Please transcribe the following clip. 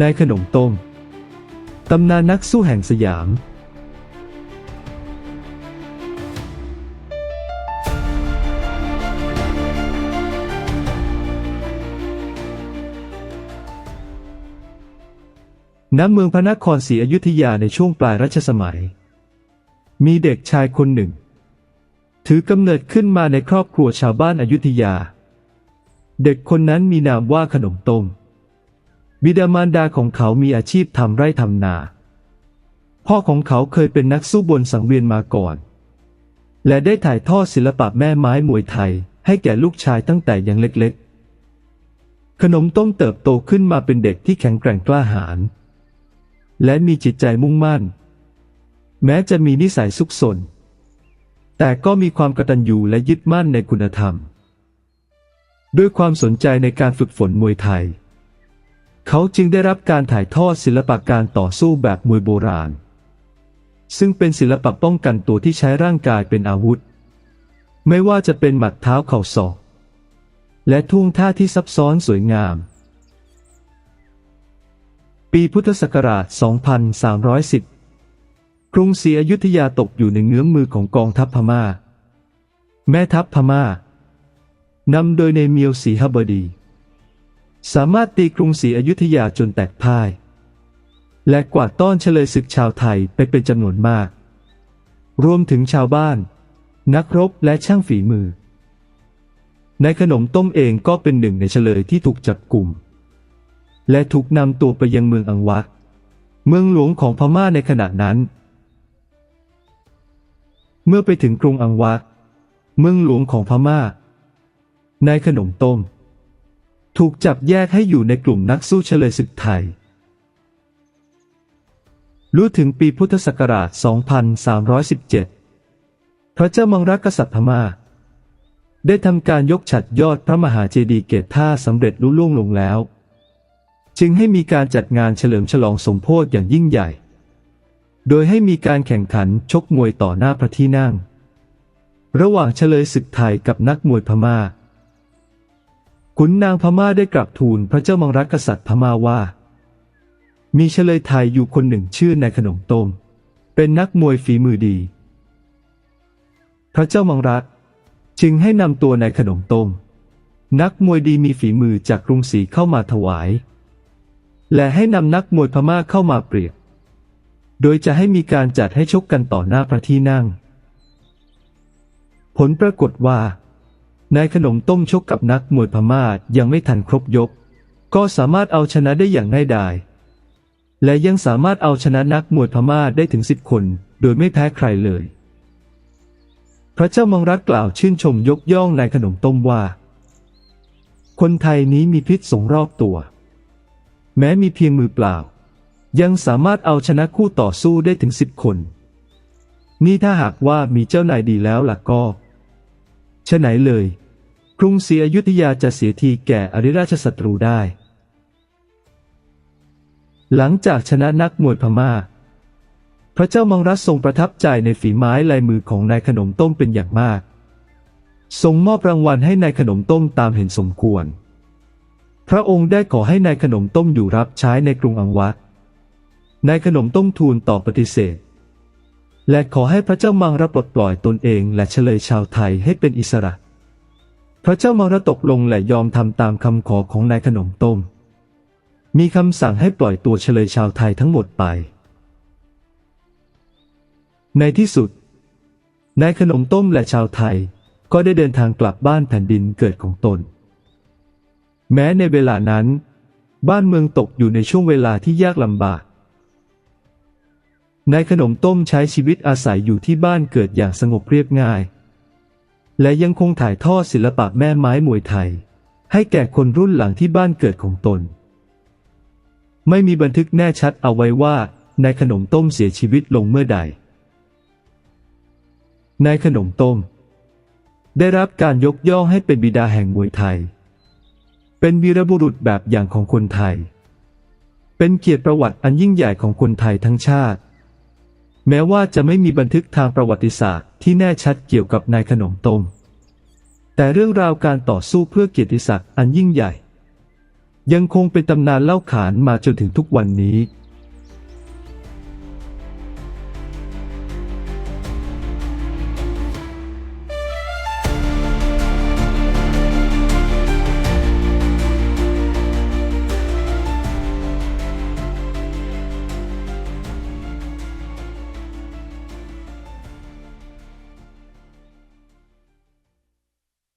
นายขนมต้ม ตำนานนักสู้แห่งสยาม ณ เมืองพระนครศรีอยุธยาในช่วงปลายรัชสมัย มีเด็กชายคนหนึ่ง ถือกำเนิดขึ้นมาในครอบครัวชาวบ้านอายุทยา เด็กคนนั้นมีนามว่าขนมต้ม บิดามารดาของเขามีอาชีพทำไร่ทำนา พ่อของเขาเคยเป็นนักสู้บนสังเวียนมาก่อน และได้ถ่ายทอดศิลปะแม่ไม้มวยไทย ให้แก่ลูกชายตั้งแต่ยังเล็กๆ ขนมต้มเติบโตขึ้นมาเป็นเด็กที่แข็งแกร่งกล้าหาญและมีจิตใจมุ่งมั่น แม้จะมีนิสัยซุกซนแต่ก็มีความกตัญญูและยึดมั่นในคุณธรรม ด้วยความสนใจในการฝึกฝนมวยไทย เขาจึงได้รับการถ่ายทอดศิลปะการต่อสู้แบบมวยโบราณ ซึ่งเป็นศิลปะป้องกันตัวที่ใช้ร่างกายเป็นอาวุธ ไม่ว่าจะเป็นหมัดเท้าเข่าศอก และท่วงท่าที่ซับซ้อนสวยงาม ปีพุทธศักราช 2310 กรุงศรีอยุธยาตกอยู่ในเงื้อมมือของกองทัพพม่า แม่ทัพพม่านำโดยในเมียวศรีหบดี สามารถตีกรุงศรีอยุธยาจนแตกพ่าย และกวาดต้อนเฉลยศึกชาวไทยไปเป็นจำนวนมาก รวมถึงชาวบ้าน นักรบและช่างฝีมือ ในขนมต้มเองก็เป็นหนึ่งในเฉลยที่ถูกจับกลุ่ม และถูกนำตัวไปยังเมืองอังวะ เมืองหลวงของพม่าในขณะนั้น เมื่อไปถึงกรุงอังวะ เมืองหลวงของพม่านายขนมต้ม ถูกจับแยกให้อยู่ในกลุ่มนักสู้เฉลยศึกไทย รู้ถึงปีพุทธศักราช 2317 พระเจ้ามังรักกษัตริย์พม่า ได้ทำการยกฉัดยอดพระมหาเจดีย์เกตท่าสำเร็จลุล่วงลงแล้ว จึงให้มีการจัดงานเฉลิมฉลองสมโพธิอย่างยิ่งใหญ่ โดยให้มีการแข่งขันชกมวยต่อหน้าพระที่นั่ง ระหว่างเฉลยศึกไทยกับนักมวยพม่า ขุนนางพม่าได้กราบทูลพระเจ้ามังรักกษัตริย์พม่าว่า มีเฉลยไทยอยู่คนหนึ่งชื่อนายขนมต้ม เป็นนักมวยฝีมือดี พระเจ้ามังรักจึงให้นำตัวนายขนมต้ม นักมวยดีมีฝีมือจากกรุงศรีเข้ามาถวาย และให้นำนักมวยพม่าเข้ามาเปรียบ โดยจะให้มีการจัดให้ชกกันต่อหน้าพระที่นั่ง ผลปรากฏว่า นายขนมต้มชกกับนักมวยพม่ายังไม่ทันครบยก ก็สามารถเอาชนะได้อย่างง่ายดาย และยังสามารถเอาชนะนักมวยพม่าได้ถึงสิบคน โดยไม่แพ้ใครเลย พระเจ้ามังรักกล่าวชื่นชมยกย่องนายขนมต้มว่า คนไทยนี้มีพิษสงรอบตัว แม้มีเพียงมือเปล่า ยังสามารถเอาชนะคู่ต่อสู้ได้ถึงสิบคน นี่ถ้าหากว่ามีเจ้านายดีแล้วล่ะก็ ฉะไหนเลย กรุงศรีอยุธยาจะเสียทีแก่อริราชศัตรูได้ หลังจากชนะนักมวยพม่า พระเจ้ามังรัตทรงประทับใจในฝีไม้ลายมือของนายขนมต้มเป็นอย่างมากทรงมอบรางวัลให้นายขนมต้มตามเห็นสมควร พระองค์ได้ขอให้นายขนมต้มอยู่รับใช้ในกรุงอังวะนายขนมต้มทูลตอบปฏิเสธ และขอให้พระเจ้ามังรับปลดปล่อยตนเอง และเฉลยชาวไทยให้เป็นอิสระ พระเจ้ามังรตกลงและยอมทำตามคำขอของนายขนมต้ม มีคำสั่งให้ปล่อยตัวเฉลยชาวไทยทั้งหมดไป ในที่สุดนายขนมต้มและชาวไทยก็ได้เดินทางกลับบ้านแผ่นดินเกิดของตน แม้ในเวลานั้น บ้านเมืองตกอยู่ในช่วงเวลาที่ยากลำบาก นายขนมต้มใช้ชีวิตอาศัยอยู่ที่บ้านเกิดอย่างสงบเรียบง่าย และยังคงถ่ายทอดศิลปะแม่ไม้มวยไทย ให้แก่คนรุ่นหลังที่บ้านเกิดของตน ไม่มีบันทึกแน่ชัดเอาไว้ว่านายขนมต้มเสียชีวิตลงเมื่อใด นายขนมต้ม ได้รับการยกย่องให้เป็นบิดาแห่งมวยไทย เป็นวีรบุรุษแบบอย่างของคนไทย เป็นเกียรติประวัติอันยิ่งใหญ่ของคนไทยทั้งชาติ แม้ว่าจะไม่มีบันทึกทางประวัติศาสตร์ที่แน่ชัดเกี่ยวกับนายขนมต้มแต่เรื่องราวการต่อสู้เพื่อเกียรติศักดิ์อันยิ่งใหญ่ ยังคงเป็นตำนานเล่าขานมาจนถึงทุกวันนี้